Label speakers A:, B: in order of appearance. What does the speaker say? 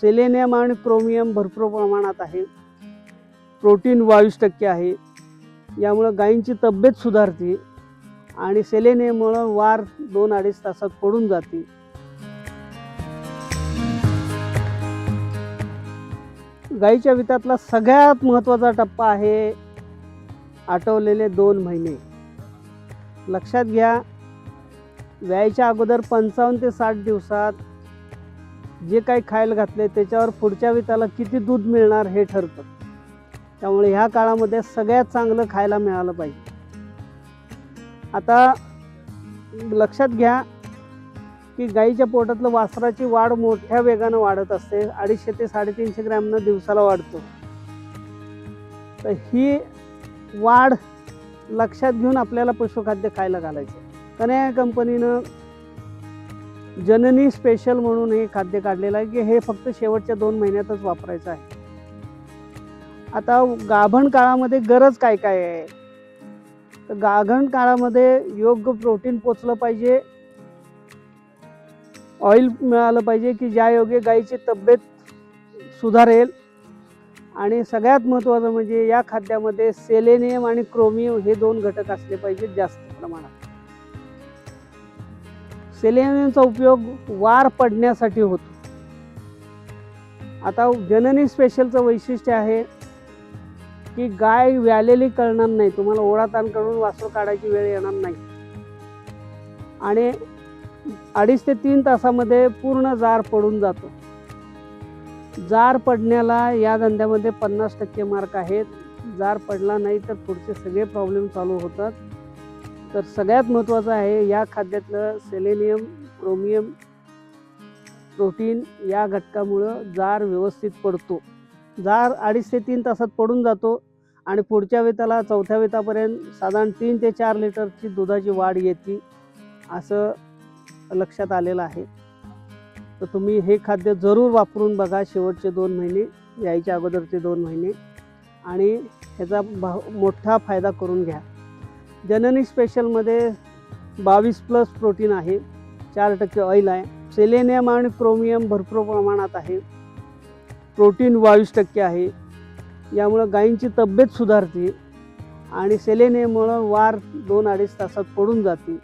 A: Selenium आणि chromium भरपूर प्रमाणात आहे. प्रोटीन बावीस टक्के आहे. यामुळं गायींची तब्येत सुधारते आणि सेलेनियममुळं वार दोन अडीच तासात पडून जाते. गाईच्या वितातला सगळ्यात महत्त्वाचा टप्पा आहे आठवलेले दोन महिने. लक्षात घ्या व्यायच्या अगोदर पंचावन्न ते साठ दिवसात जे काही खायला घातले त्याच्यावर पुढच्या विताला किती दूध मिळणार हे ठरतं. त्यामुळे ह्या काळामध्ये सगळ्यात चांगलं खायला मिळालं पाहिजे. आता लक्षात घ्या की गाईच्या पोटातलं वासराची वाढ मोठ्या वेगानं वाढत असते. अडीचशे ते साडेतीनशे ग्रॅमनं दिवसाला वाढतो. तर ही वाढ लक्षात घेऊन आपल्याला पशुखाद्य खायला घालायचं कन्या कंपनीनं जननी स्पेशल म्हणून हे खाद्य काढलेलं आहे की हे फक्त शेवटच्या दोन महिन्यातच वापरायचं आहे. आता गाभण काळामध्ये गरज काय काय आहे? तर गाभण काळामध्ये योग्य प्रोटीन पोचलं पाहिजे. ऑइल मिळालं पाहिजे की ज्या योग्य गाईची तब्येत सुधारेल. आणि सगळ्यात महत्त्वाचं म्हणजे या खाद्यामध्ये सेलेनियम आणि क्रोमियम हे दोन घटक असले पाहिजेत जास्त प्रमाणात. सेलेनियमचा उपयोग वार पडण्यासाठी होतो. आता जननी स्पेशलचं वैशिष्ट्य आहे की गाय व्यालेली कळणार नाही. तुम्हाला ओढाताण करून वासरू काढायची वेळ येणार नाही. आणि अडीच ते तीन तासामध्ये पूर्ण जार पडून जातो. जार पडण्याला या धंद्यामध्ये पन्नास टक्के मार्क आहेत. जार पडला नाही तर पुढचे सगळे प्रॉब्लेम चालू होतात. तर सगळ्यात महत्त्वाचं आहे या खाद्यातलं सेलेनियम क्रोमियम प्रोटीन या घटकामुळं जार व्यवस्थित पडतो. जार अडीच ते तीन तासात पडून जातो आणि पुढच्या वेताला चौथ्या वेतापर्यंत साधारण तीन ते चार लिटरची दुधाची वाढ येते असं लक्षात आलेलं आहे. तर तुम्ही हे खाद्य जरूर वापरून बघा शेवटचे दोन महिने यायच्या अगोदरचे दोन महिने आणि ह्याचा भा मोठा फायदा करून घ्या. जननी स्पेशलमध्ये बावीस प्लस प्रोटीन आहे. चार टक्के ऑइल आहे. सेलेनियम आणि क्रोमियम भरपूर प्रमाणात आहे. प्रोटीन बावीस टक्के आहे. यामुळं गायींची तब्येत सुधारते आणि सेलेनियममुळं वार दोन अडीच तासात पडून जाते.